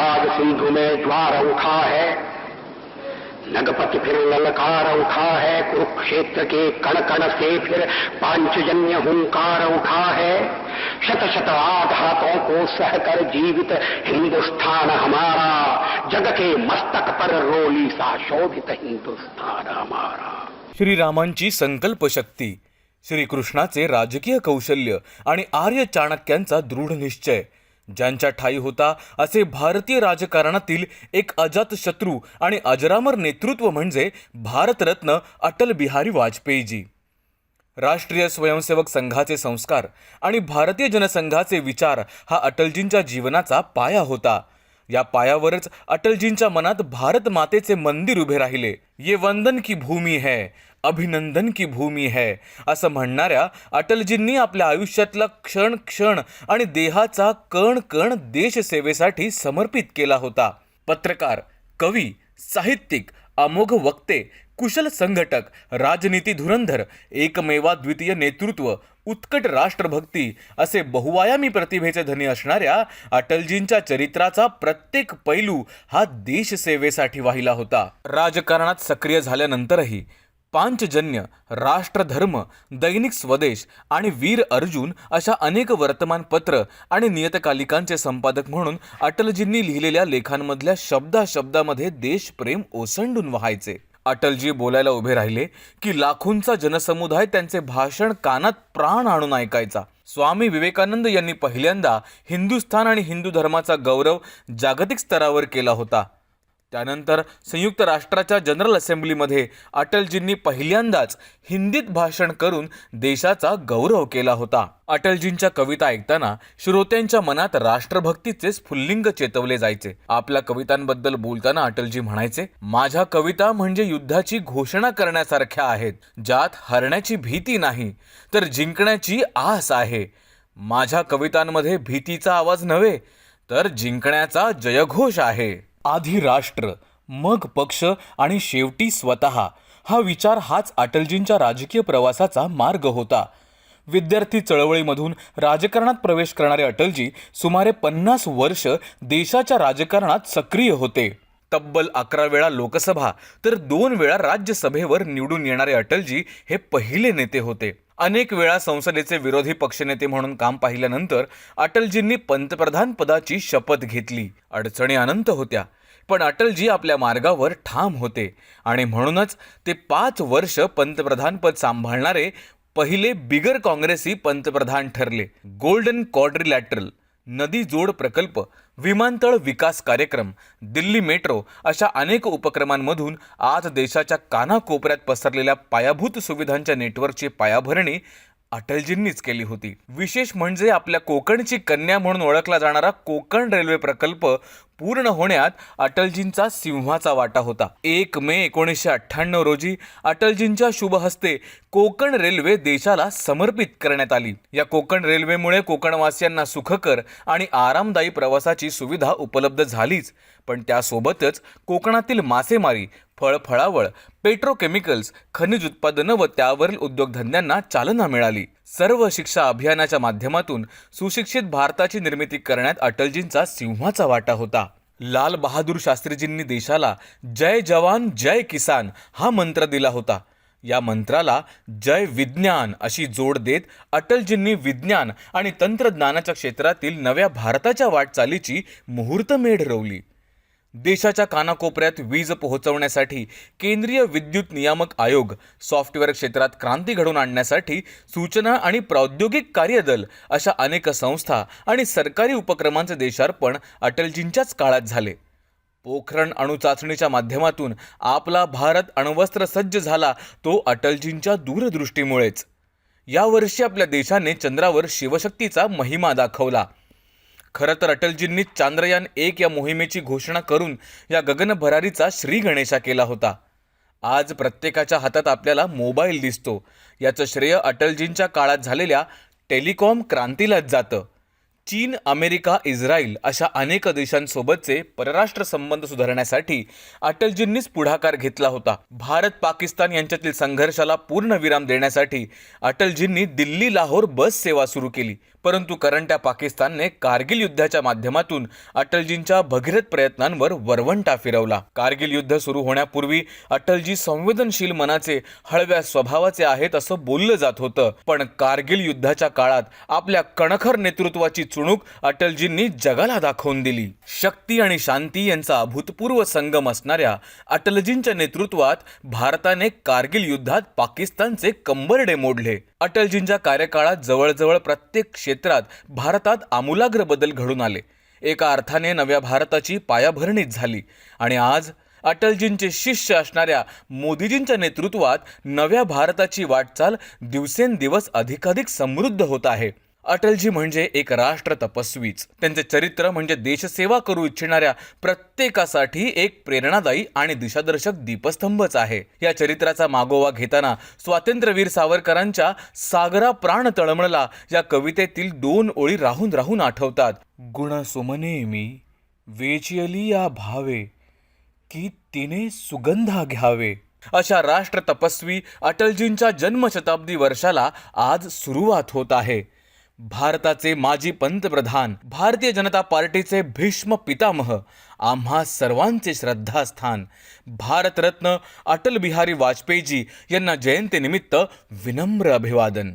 आज सिंधु में ज्वार उठा है। नगपति फिर ललकार उठा है। कुरुक्षेत्र के कण कण से फिर पांचजन्य हुंकार उठा है। शत शत आघातों को सहकर जीवित हिंदुस्तान हमारा। जग के मस्तक पर रोली सा शोभित हिंदुस्तान हमारा। श्रीरामांची संकल्प शक्ती, श्रीकृष्णाचे राजकीय कौशल्य आणि आर्य चाणक्यांचा दृढ निश्चय ज्यांच्या ठाई होता असे भारतीय राजकारणातील एक अजात शत्रू आणि अजरामर नेतृत्व म्हणजे भारतरत्न अटल बिहारी वाजपेयीजी. राष्ट्रीय स्वयंसेवक संघाचे संस्कार आणि भारतीय जनसंघाचे विचार हा अटलजींच्या जीवनाचा पाया होता. या पायावरच अटलजींच्या मनात भारत मातेचे मंदिर उभे राहिले. ये वंदन की भूमी है अभिनंदन की भूमी है असं म्हणणाऱ्या अटलजींनी आपल्या आयुष्यातला क्षण क्षण आणि देहाचा कण कण देशसेवेसाठी समर्पित केला होता. पत्रकार कवी साहित्यिक अमोघ वक्ते कुशल संघटक राजनीती धुरंधर एकमेवा द्वितीय नेतृत्व उत्कट राष्ट्रभक्ती असे बहुआयामी प्रतिभेचे धनी असणाऱ्या अटलजींच्या चरित्राचा प्रत्येक पैलू हा देशसेवेसाठी वाहिला होता. राजकारणात सक्रिय झाल्यानंतरही पांचजन्य राष्ट्रधर्म दैनिक स्वदेश आणि वीर अर्जुन अशा अनेक वर्तमानपत्र आणि नियतकालिकांचे संपादक म्हणून अटलजींनी लिहिलेल्या लेखांमधल्या शब्दाशब्दामध्ये देशप्रेम ओसंडून व्हायचे. अटलजी बोलायला उभे राहिले की लाखोंचा जनसमुदाय त्यांचे भाषण कानात प्राण आणून ऐकायचा. स्वामी विवेकानंद यांनी पहिल्यांदा हिंदुस्थान आणि हिंदू धर्माचा गौरव जागतिक स्तरावर केला होता. त्यानंतर संयुक्त राष्ट्राच्या जनरल असेंब्लीमध्ये अटलजींनी पहिल्यांदाच हिंदीत भाषण करून देशाचा गौरव केला होता. अटलजींच्या कविता ऐकताना श्रोत्यांच्या मनात राष्ट्रभक्तीचे स्फुल्लिंग चेतवले जायचे. आपल्या कवितांबद्दल बोलताना अटलजी म्हणायचे माझ्या कविता म्हणजे युद्धाची घोषणा करण्यासारख्या आहेत. ज्यात हरण्याची भीती नाही तर जिंकण्याची आस आहे. माझ्या कवितांमध्ये भीतीचा आवाज नव्हे तर जिंकण्याचा जयघोष आहे. आधी राष्ट्र मग पक्ष आणि शेवटी स्वतः. हा विचार हाच अटलजींच्या राजकीय प्रवासाचा मार्ग होता. विद्यार्थी चळवळीमधून राजकारणात प्रवेश करणारे अटलजी सुमारे पन्नास वर्ष देशाच्या राजकारणात सक्रिय होते. तब्बल अकरा वेळा लोकसभा तर दोन वेळा राज्यसभेवर निवडून येणारे अटलजी हे पहिले नेते होते. अनेक वेळा संसदेचे विरोधी पक्षनेते म्हणून काम पाहिल्यानंतर अटलजींनी पंतप्रधान पदाची शपथ घेतली. अडचणी अनंत होत्या. पण अटलजी आपल्या मार्गावर ठाम होते आणि म्हणूनच ते पाच वर्ष पंतप्रधानपद सांभाळणारे पहिले बिगर काँग्रेसी पंतप्रधान ठरले. गोल्डन क्वाड्रिलॅटरल नदी जोड प्रकल्प विमानतळ विकास कार्यक्रम दिल्ली मेट्रो अशा अनेक उपक्रमांमधून आज देशाच्या कानाकोपऱ्यात पसरलेल्या पायाभूत सुविधांच्या नेटवर्कची पायाभरणी अटलजींनीच केली होती. विशेष म्हणजे आपल्या कोकणची कन्या म्हणून ओळखला जाणारा कोकण रेल्वे प्रकल्प पूर्ण होण्यात अटलजींचा सिंहाचा वाटा होता. एक मे एकोणीसशे अठ्ठ्याण्णव रोजी अटलजींच्या शुभ हस्ते कोकण रेल्वे देशाला समर्पित करण्यात आली. या कोकण रेल्वेमुळे कोकणवासियांना सुखकर आणि आरामदायी प्रवासाची सुविधा उपलब्ध झालीच. पण त्यासोबतच कोकणातील मासेमारी फळफळावळ पेट्रोकेमिकल्स खनिज उत्पादनं व त्यावरील उद्योगधंद्यांना चालना मिळाली. सर्व शिक्षा अभियानाच्या माध्यमातून सुशिक्षित भारताची निर्मिती करण्यात अटलजींचा सिंहाचा वाटा होता. लाल बहादूर शास्त्रीजींनी देशाला जय जवान जय किसान हा मंत्र दिला होता. या मंत्राला जय विज्ञान अशी जोड देत अटलजींनी विज्ञान आणि तंत्रज्ञानाच्या क्षेत्रातील नव्या भारताच्या वाटचालीची मुहूर्तमेढ रोवली. देशाच्या कानाकोपऱ्यात वीज पोहोचवण्यासाठी केंद्रीय विद्युत नियामक आयोग सॉफ्टवेअर क्षेत्रात क्रांती घडवून आणण्यासाठी सूचना आणि प्रौद्योगिक कार्यदल अशा अनेक संस्था आणि सरकारी उपक्रमांचे देशार्पण अटलजींच्याच काळात झाले. पोखरण अणुचाचणीच्या माध्यमातून आपला भारत अण्वस्त्र सज्ज झाला तो अटलजींच्या दूरदृष्टीमुळेच. यावर्षी आपल्या देशाने चंद्रावर शिवशक्तीचा महिमा दाखवला. खरं तर अटलजींनी चांद्रयान एक या मोहिमेची घोषणा करून या गगनभरारीचा श्री गणेशा केला होता. आज प्रत्येकाच्या हातात आपल्याला मोबाईल दिसतो. याचं श्रेय अटलजींच्या काळात झालेल्या टेलिकॉम क्रांतीलाच जातं. चीन अमेरिका इस्रायल अशा अनेक देशांसोबतचे परराष्ट्र संबंध सुधारण्यासाठी अटलजींनीच पुढाकार घेतला होता. भारत पाकिस्तान यांच्यातील संघर्षाला पूर्ण विराम देण्यासाठी अटलजींनी दिल्ली लाहोर बस सेवा सुरू केली. परंतु करंट्या पाकिस्तानने कारगिल युद्धाच्या माध्यमातून अटलजींच्या भगीरथ प्रयत्नांवर वरवंटा फिरवला. कारगिल युद्ध सुरू होण्यापूर्वी अटलजी संवेदनशील मनाचे हळव्या स्वभावाचे आहेत असं बोललं जात होतं. पण कारगिल युद्धाच्या काळात आपल्या कणखर नेतृत्वाची चुणूक अटलजींनी जगाला दाखवून दिली. शक्ती आणि शांती यांचा अभूतपूर्व संगम असणाऱ्या अटलजींच्या नेतृत्वात भारताने कारगिल युद्धात पाकिस्तानचे कंबरडे मोडले. अटलजींच्या कार्यकाळात जवळजवळ प्रत्येक क्षेत्रात भारतात आमूलाग्र बदल घडून आले. एका अर्थाने नव्या भारताची पायाभरणीच झाली. आणि आज अटलजींचे शिष्य असणाऱ्या मोदीजींच्या नेतृत्वात नव्या भारताची वाटचाल दिवसेंदिवस अधिकाधिक समृद्ध होत आहे. अटलजी म्हणजे एक राष्ट्र तपस्वीच. त्यांचे चरित्र म्हणजे देशसेवा करू इच्छिणाऱ्या प्रत्येकासाठी एक प्रेरणादायी आणि दिशादर्शक दीपस्तंभच आहे. या चरित्राचा मागोवा घेताना स्वातंत्र्यवीर सावरकरांच्या सागरा प्राण तळमळला. या कवितेतील दोन ओळी राहून राहून आठवतात. गुण सुमने मी वेचियली या भावे की तिने सुगंधा घ्यावे. अशा राष्ट्र तपस्वी अटलजींच्या जन्मशताब्दी वर्षाला आज सुरुवात होत आहे. भारताचे माजी पंतप्रधान भारतीय जनता पार्टीचे भीष्म पितामह आम्हा सर्वांचे श्रद्धास्थान. भारतरत्न अटल बिहारी वाजपेयीजी यांना जयंतीनिमित्त विनम्र अभिवादन.